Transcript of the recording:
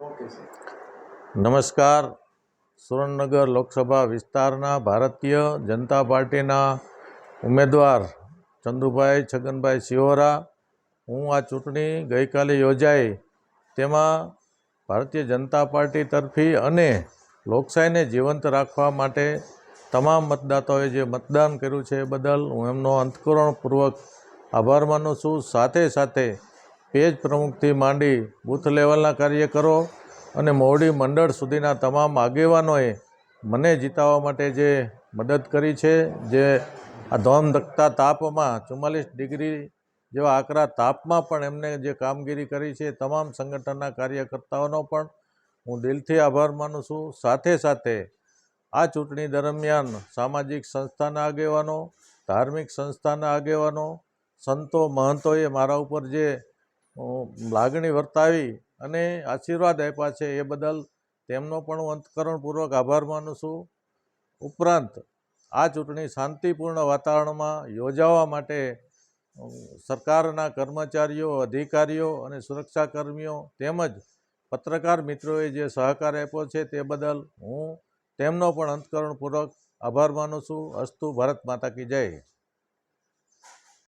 નમસ્કાર. સુરેન્દ્રનગર લોકસભા વિસ્તારના ભારતીય જનતા પાર્ટીના ઉમેદવાર ચંદુભાઈ છગનભાઈ શિહોરા હું આ ચૂંટણી ગઈકાલે યોજાઈ. તેમાં ભારતીય જનતા પાર્ટી તરફી અને લોકશાહીને જીવંત રાખવા માટે તમામ મતદાતાઓએ જે મતદાન કર્યું છે બદલ હું એમનો અંતકરણપૂર્વક આભાર માનું છું. સાથે સાથે પેજ પ્રમુખથી માંડી બૂથ લેવલના કાર્યકરો અને મોવડી મંડળ સુધીના તમામ આગેવાનોએ મને જીતાવવા માટે જે મદદ કરી છે, જે આ ધોમધકતા તાપમાં ચુમ્માલીસ ડિગ્રી જેવા આકરા તાપમાં પણ એમને જે કામગીરી કરી છે તમામ સંગઠનના કાર્યકર્તાઓનો પણ હું દિલથી આભાર માનું છું. સાથે સાથે આ ચૂંટણી દરમિયાન સામાજિક સંસ્થાના આગેવાનો, ધાર્મિક સંસ્થાના આગેવાનો, સંતો મહંતોએ મારા ઉપર જે લાગણી વર્તાવી અને આશીર્વાદ આપ્યા છે એ બદલ તેમનો પણ હું અંતકરણપૂર્વક આભાર માનું છું. ઉપરાંત, આ ચૂંટણી શાંતિપૂર્ણ વાતાવરણમાં યોજાવા માટે સરકારના કર્મચારીઓ, અધિકારીઓ અને સુરક્ષાકર્મીઓ તેમજ પત્રકાર મિત્રોએ જે સહકાર આપ્યો છે તે બદલ હું તેમનો પણ અંતકરણપૂર્વક આભાર માનું છું. અસ્તુ ભારત માતા કી જય.